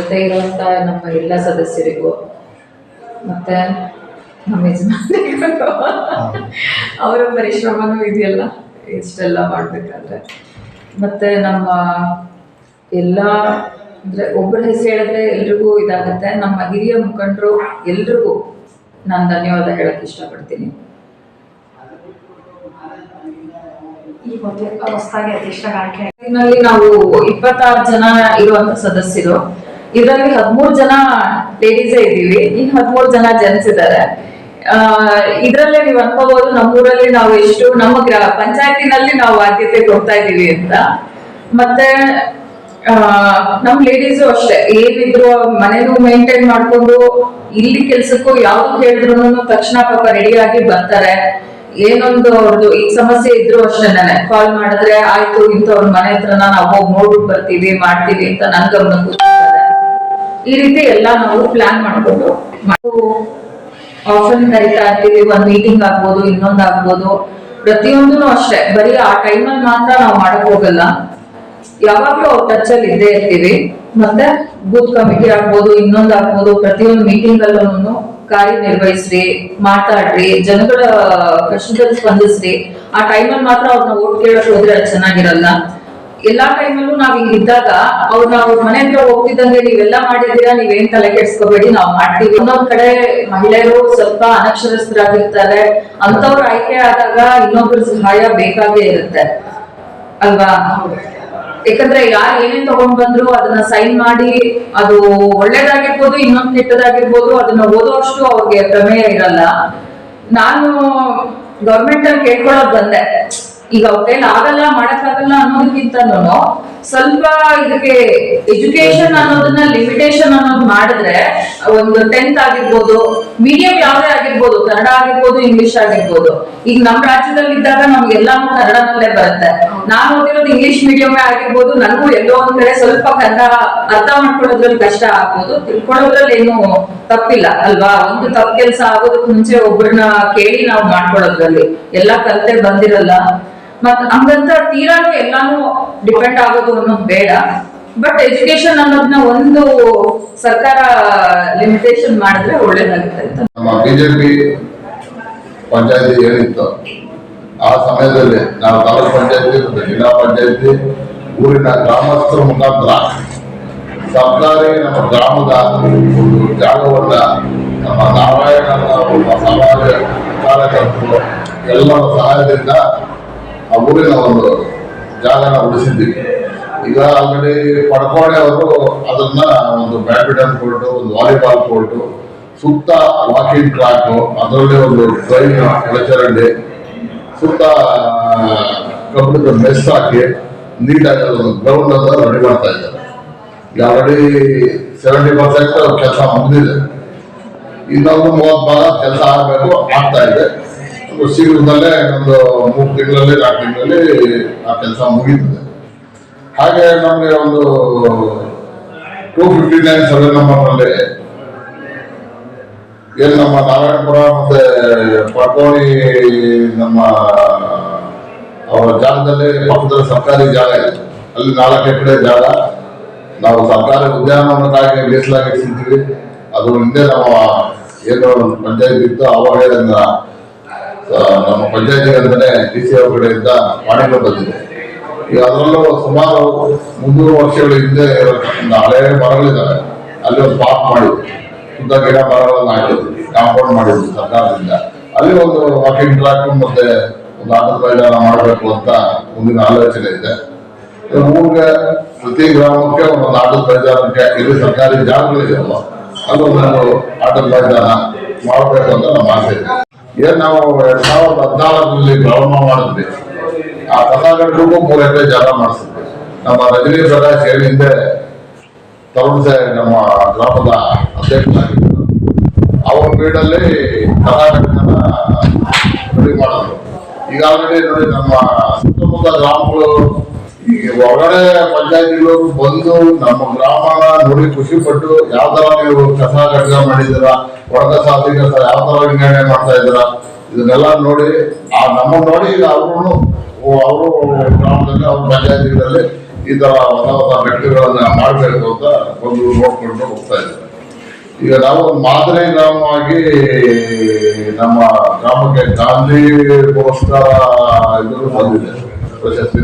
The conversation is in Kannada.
ಜೊತೆ ಇರುವಂಥ ನಮ್ಮ ಎಲ್ಲ ಸದಸ್ಯರಿಗೂ ಮತ್ತೆ ನಮ್ಮ ಯಜಮಾನಿಗೂ. ಅವರ ಪರಿಶ್ರಮನೂ ಇದೆಯಲ್ಲ ಇಷ್ಟೆಲ್ಲ ಮಾಡ್ಬೇಕಾದ್ರೆ. ಮತ್ತೆ ನಮ್ಮ ಎಲ್ಲ ಅಂದ್ರೆ ಒಬ್ಬರ ಹೆಸರು ಹೇಳಿದ್ರೆ ಎಲ್ರಿಗೂ ಇದಾಗುತ್ತೆ. ನಮ್ಮ ಹಿರಿಯ ಮುಖಂಡರು ಎಲ್ರಿಗೂ ನಾನು ಧನ್ಯವಾದ ಹೇಳಕ್ ಇಷ್ಟಪಡ್ತೀನಿ. ನಾವು ಇಪ್ಪತ್ತಾರು ಜನ ಇರುವಂತ ಸದಸ್ಯರು. ಇದರಲ್ಲಿ ಹದಿಮೂರು ಜನ ಲೇಡೀಸೇ ಇದ್ದೀವಿ. ಇನ್ ಹದಿಮೂರು ಜನ ಜೆಂಟ್ಸ್ ಇದ್ದಾರೆ ಇದ್ರಲ್ಲೇ ನೀವು ಅನ್ಕೋಬಹುದು, ನಮ್ಮೂರಲ್ಲಿ ನಾವು ಎಷ್ಟು, ನಮ್ಮ ಪಂಚಾಯತಿನಲ್ಲಿ ನಾವು ಆದ್ಯತೆ ಕೊಡ್ತಾ ಇದ್ದೀವಿ ಅಂತ. ಮತ್ತೆ ನಮ್ ಲೇಡೀಸು ಅಷ್ಟೇ. ಏನಿದ್ರು ಮನೇನು ಮೇಂಟೈನ್ ಮಾಡ್ಕೊಂಡು, ಇಲ್ಲಿ ಕೆಲ್ಸಕ್ಕೂ ಯಾವ್ದು ಹೇಳಿದ್ರು ತಕ್ಷಣ ಪಾಪ ರೆಡಿ ಆಗಿ ಬರ್ತಾರೆ. ಏನೊಂದು ಅವ್ರದ್ದು ಈ ಸಮಸ್ಯೆ ಇದ್ರು ಅಷ್ಟೇನೆ. ಕಾಲ್ ಮಾಡಿದ್ರೆ, ಆಯ್ತು, ಇಂಥವ್ರ ಮನೆ ಹತ್ರನ ನಾವು ಹೋಗಿ ನೋಡ್ಬಿಟ್ಟು ಬರ್ತೀವಿ, ಮಾಡ್ತೀವಿ ಅಂತ ನನ್ ಗಮನಕ್ಕೂ. ಈ ರೀತಿ ಎಲ್ಲ ನಾವು ಪ್ಲಾನ್ ಮಾಡ್ಕೊಂಡು ಆಫನ್ ಕರಿತಾ ಇರ್ತೀವಿ, ಒಂದ್ ಮೀಟಿಂಗ್ ಆಗ್ಬೋದು, ಇನ್ನೊಂದ್ ಆಗ್ಬೋದು. ಪ್ರತಿಯೊಂದು ಅಷ್ಟೇ. ಬರೀ ಆ ಟೈಮಲ್ಲಿ ಮಾತ್ರ ನಾವು ಮಾಡಕ್ ಹೋಗಲ್ಲ. ಯಾವಾಗ್ಲೂ ಅವ್ರ ಟಚ್ ಅಲ್ಲಿ ಇದ್ದೇ ಇರ್ತೀವಿ. ಮತ್ತೆ ಬೂತ್ ಕಮಿಟಿ ಆಗ್ಬೋದು, ಇನ್ನೊಂದ್ ಆಗ್ಬೋದು, ಪ್ರತಿಯೊಂದು ಮೀಟಿಂಗ್ ಅಲ್ಲೂ ಕಾರ್ಯನಿರ್ವಹಿಸ್ರಿ, ಮಾತಾಡ್ರಿ, ಜನಗಳ ಕಷ್ಟದಲ್ಲಿ ಸ್ಪಂದಿಸ್ರಿ. ಆ ಟೈಮಲ್ಲಿ ಮಾತ್ರ ಅವ್ರನ್ನ ಓಟ್ ಕೇಳಕ್ ಹೋದ್ರೆ ಅದು ಚೆನ್ನಾಗಿರಲ್ಲ. ಎಲ್ಲಾ ಟೈಮಲ್ಲೂ ನಾವ್ ಹಿಂಗ ಇದ್ದಾಗ ನಾವು ಮನೆ ಹತ್ರ ಹೋಗ್ತಿದ್ದಂಗೆ ನೀವೆಲ್ಲ ಮಾಡಿದ್ದೀರಾ, ನೀವೇನ್ ತಲೆ ಕೆಡ್ಸ್ಕೋಬೇಡಿ, ನಾವ್ ಮಾಡ್ತೀವಿ. ಇನ್ನೊಂದ್ ಕಡೆ ಮಹಿಳೆಯರು ಸ್ವಲ್ಪ ಅನಕ್ಷರಸ್ಥರಾಗಿರ್ತಾರೆ. ಅಂತವ್ರು ಆಯ್ಕೆ ಆದಾಗ ಇನ್ನೊಬ್ರ ಸಹಾಯ ಬೇಕಾಗೇ ಇರುತ್ತೆ. ಅಲ್ವಾ? ಯಾಕಂದ್ರೆ ಯಾರು ಏನೇನ್ ತಗೊಂಡ್ ಬಂದ್ರು ಅದನ್ನ ಸೈನ್ ಮಾಡಿ ಅದು ಒಳ್ಳೇದಾಗಿರ್ಬೋದು, ಇನ್ನೊಂದ್ ಕೆಟ್ಟದಾಗಿರ್ಬೋದು, ಅದನ್ನ ಓದೋಷ್ಟು ಅವ್ರಿಗೆ ಪ್ರಮೇಯ ಇರಲ್ಲ. ನಾನು ಗೌರ್ಮೆಂಟ್ ಅಲ್ಲಿ ಕೇಳ್ಕೊಳ್ಳೋದ್ ಬಂದೆ. ಈಗ ಅವ್ರ ಕೈಲಿ ಆಗಲ್ಲ ಮಾಡಕ್ಕಾಗಲ್ಲ ಅನ್ನೋದಕ್ಕಿಂತನೂ ಸ್ವಲ್ಪ ಇದಕ್ಕೆ ಎಜುಕೇಶನ್ ಅನ್ನೋದನ್ನ ಲಿಮಿಟೇಷನ್ ಅನ್ನೋದು ಮಾಡಿದ್ರೆ, ಒಂದು ಟೆಂತ್ ಆಗಿರ್ಬೋದು ಮೀಡಿಯಂ ಯಾವ್ದೇ ಆಗಿರ್ಬೋದು, ಕನ್ನಡ ಆಗಿರ್ಬೋದು ಇಂಗ್ಲಿಷ್ ಆಗಿರ್ಬೋದು. ಈಗ ನಮ್ ರಾಜ್ಯದಲ್ಲಿ ಇದ್ದಾಗ ನಮ್ಗೆಲ್ಲಾನು ಕನ್ನಡದಲ್ಲೇ ಬರುತ್ತೆ. ನಾನು ಓದಿರೋದು ಇಂಗ್ಲಿಷ್ ಮೀಡಿಯಂ ಆಗಿರ್ಬೋದು, ನನಗೂ ಎಲ್ಲೋ ಒಂದ್ ಕಡೆ ಸ್ವಲ್ಪ ಕನ್ನಡ ಅರ್ಥ ಮಾಡ್ಕೊಳ್ಳೋದ್ರಲ್ಲಿ ಕಷ್ಟ ಆಗ್ಬೋದು. ತಿಳ್ಕೊಳ್ಳೋದ್ರಲ್ಲಿ ಏನು ತಪ್ಪಿಲ್ಲ, ಅಲ್ವಾ? ಒಂದು ತಪ್ಪು ಕೆಲಸ ಆಗೋದಕ್ಕೆ ಮುಂಚೆ ಒಬ್ಬರನ್ನ ಕೇಳಿ ನಾವು ಮಾಡ್ಕೊಳ್ಳೋದ್ರಲ್ಲಿ. ಎಲ್ಲಾ ಕಲ್ತೆ ಬಂದಿರಲ್ಲ. ಮತ್ ಹಂಗಂತ ತೀರಾನು ಎಲ್ಲಾನು ಡಿಪೆಂಡ್ ಆಗೋದು ಅನ್ನೋದು ಬೇಡ. ಬಟ್ ಎಜುಕೇಶನ್ ಅನ್ನೋದನ್ನ ಒಂದು ಸರ್ಕಾರ ಲಿಮಿಟೇಷನ್ ಮಾಡಿದ್ರೆ ಒಳ್ಳೇದಾಗುತ್ತೆ ನಮ್ಮ ಬಿಜೆಪಿ ಪಂಚಾಯತಿ ಏನಿತ್ತು, ಆ ಸಮಯದಲ್ಲಿ ನಾವು ತಾಲೂಕು ಪಂಚಾಯತಿ ಮತ್ತು ಜಿಲ್ಲಾ ಪಂಚಾಯತಿ, ಊರಿನ ಗ್ರಾಮಸ್ಥರ ಮುಖಾಂತರ ಸರ್ಕಾರಿ ನಮ್ಮ ಗ್ರಾಮದ ಒಂದು ಜಾಗವನ್ನ ನಮ್ಮ ನಾರಾಯಣ ಸಮಾಜ ಕಾರ್ಯಕರ್ತರು ಎಲ್ಲರ ಸಹಾಯದಿಂದ ಆ ಊರಿನ ಒಂದು ಜಾಗನ ಉಳಿಸಿದ್ದೀವಿ ಈಗ ಆಲ್ರೆಡಿ ಪಡ್ಕೋಣೆ ಅವರು ಅದನ್ನ ಒಂದು ಬ್ಯಾಡ್ಮಿಂಟನ್ ಕೋರ್ಟ್ ಒಂದು ವಾಲಿಬಾಲ್ ಕೋರ್ಟ್ ಸುತ್ತ ವಾಕಿಂಗ್ ಟ್ರ್ಯಾಕ್ ಅದರಲ್ಲಿ ಒಂದು ಟ್ರೈನ್ ಒಳಚರಂಡಿ ಸುತ್ತ ಕಬ್ಬಣದ ಮೆಸ್ ಹಾಕಿ ನೀಟಾಗಿ ಒಂದು ಗ್ರೌಂಡ್ ಅಂತ ರೆಡಿ ಮಾಡ್ತಾ ಇದ್ದಾರೆ. ಈಗ ಆಲ್ರೆಡಿ ಸೆವೆಂಟಿ ಪರ್ಸೆಂಟ್ ಕೆಲಸ ಮುಗಿದಿದೆ. ಇನ್ನೊಂದು ಮೂವತ್ತು ಭಾಗ ಕೆಲಸ ಆಗಬೇಕು, ಆಗ್ತಾ ಇದೆ. ಶೀಘ್ರದಲ್ಲೇ ಒಂದು ಮೂರು ತಿಂಗಳಲ್ಲಿ, ನಾಲ್ಕು ತಿಂಗಳಲ್ಲಿ ಆ ಕೆಲಸ ಮುಗೀತದೆ. ಹಾಗೆ ನಮಗೆ ಒಂದು ಟೂ ಫಿಫ್ಟಿ ನೈನ್ ಸೆವೆನ್ ನಂಬರ್ನಲ್ಲಿ ಏನು ನಮ್ಮ ನಾರಾಯಣಪುರ ಮತ್ತೆ ಪಡ್ಕೋಣಿ ನಮ್ಮ ಅವರ ಜಾಗದಲ್ಲಿ ಪಕ್ಕದಲ್ಲಿ ಸರ್ಕಾರಿ ಜಾಗ ಇದೆ. ಅಲ್ಲಿ ನಾಲ್ಕು ಎಕರೆ ಜಾಗ. ನಾವು ಸರ್ಕಾರಿ ಉದ್ಯಾನವನಕ್ಕಾಗಿ ಮೀಸಲಾಗಿ ಇಟ್ಟಿದ್ದೀವಿ ಅದು ಹಿಂದೆ ನಮ್ಮ ಏನು ಪಂಚಾಯತ್ ಇತ್ತು. ಅವಾಗಲಿಂದ ನಮ್ಮ ಪಂಚಾಯತಿ ಅಂತಾನೆ ಡಿ ಸಿ ಅವ್ರ ಕಡೆಯಿಂದ ಮಾಡಿಕೊಂಡು ಬಂದಿದೆ. ಈಗ ಅದರಲ್ಲೂ ಸುಮಾರು ಮುನ್ನೂರು ವರ್ಷಗಳ ಹಿಂದೆ ಹಳೆ ಮರಗಳಿದ್ದಾರೆ ಅಲ್ಲಿ ಒಂದು ಪಾರ್ಕ್ ಮಾಡಿದ್ವಿ ಸುತ್ತ ಗಿಡ ಮರಗಳನ್ನು ಹಾಕಿದ್ವಿ ಕಾಂಪೌಂಡ್ ಮಾಡಿದ್ವಿ ಸರ್ಕಾರದಿಂದ. ಅಲ್ಲಿ ಒಂದು ವಾಕಿಂಗ್ ಟ್ರ್ಯಾಕ್ ಮತ್ತೆ ಒಂದು ಆಟದ ಮೈದಾನ ಮಾಡಬೇಕು ಅಂತ ಮುಂದಿನ ಆಲೋಚನೆ ಇದೆ. ಊರಿಗೆ ಪ್ರತಿ ಗ್ರಾಮಕ್ಕೆ ಒಂದೊಂದು ಆಟದ ಮೈದಾನಕ್ಕೆ ಇಲ್ಲಿ ಸರ್ಕಾರಿ ಜಾಗಗಳಿದೆಯಲ್ಲ ಅಲ್ಲೊಂದು ಆಟದ ಮೈದಾನ ಮಾಡಬೇಕು ಅಂತ ನಮ್ಮ ಆಸೆ ಇದೆ. ಏನ್ ನಾವು ಎರಡ್ ಸಾವಿರದ ಹದಿನಾಲ್ಕರಲ್ಲಿ ಪ್ರಾರಂಭ ಮಾಡಿದ್ವಿ. ಆ ಕರ್ನಾಟಕಕ್ಕೂ ಮೂರು ಎಕರೆ ಜಾಗ ಮಾಡಿಸಿದ್ವಿ. ನಮ್ಮ ರಜನಿ ಪ್ರಕಾಶ್ ಏನ್ ತರುಣ್ ಸೆ ನಮ್ಮ ಗ್ರಾಮದ ಅಧ್ಯಕ್ಷರಾಗಿದ್ದರು. ಅವರ ಬೀಡಲ್ಲಿ ಕರ್ನಾಟಕನ ರೆಡಿ ಮಾಡಿದ್ರು. ಈಗ ಆಲ್ರೆಡಿ ನೋಡಿ ನಮ್ಮ ಸುತ್ತಮುತ್ತ ಗ್ರಾಮಗಳು ಈಗ ಹೊರಗಡೆ ಪಂಚಾಯತಿಗಳು ಬಂದು ನಮ್ಮ ಗ್ರಾಮನ ನೋಡಿ ಖುಷಿ ಪಟ್ಟು ಯಾವ ತರ ನೀವು ಕಸ ಘಟಕ ಮಾಡಿದ್ದೀರಾ? ಒಳಕಸ ಹಸಿ ಸರ್ ಯಾವ ತರ ವಿಂಗಡಣೆ ಮಾಡ್ತಾ ಇದ್ದೀರಾ? ಇದನ್ನೆಲ್ಲ ನೋಡಿ, ಆ ನಮ್ಮ ನೋಡಿ ಈಗ ಅವರು ಅವರು ಗ್ರಾಮದಲ್ಲಿ, ಅವ್ರ ಪಂಚಾಯತಿಗಳಲ್ಲಿ ಈ ತರ ಹೊಸ ಹೊಸ ಮೆಟ್ಟುಗಳನ್ನ ಮಾಡಬೇಕು ಅಂತ ಒಂದು ನೋಡ್ಕೊಂಡು ಹೋಗ್ತಾ ಇದ್ದಾರೆ. ಈಗ ನಾವು ಮಾದರಿ ಗ್ರಾಮವಾಗಿ ನಮ್ಮ ಗ್ರಾಮಕ್ಕೆ ಗಾಂಧಿ ಪುರಸ್ಕಾರ ಇದ್ರು ಬಂದಿದೆ. ಪ್ರಶಸ್ತಿ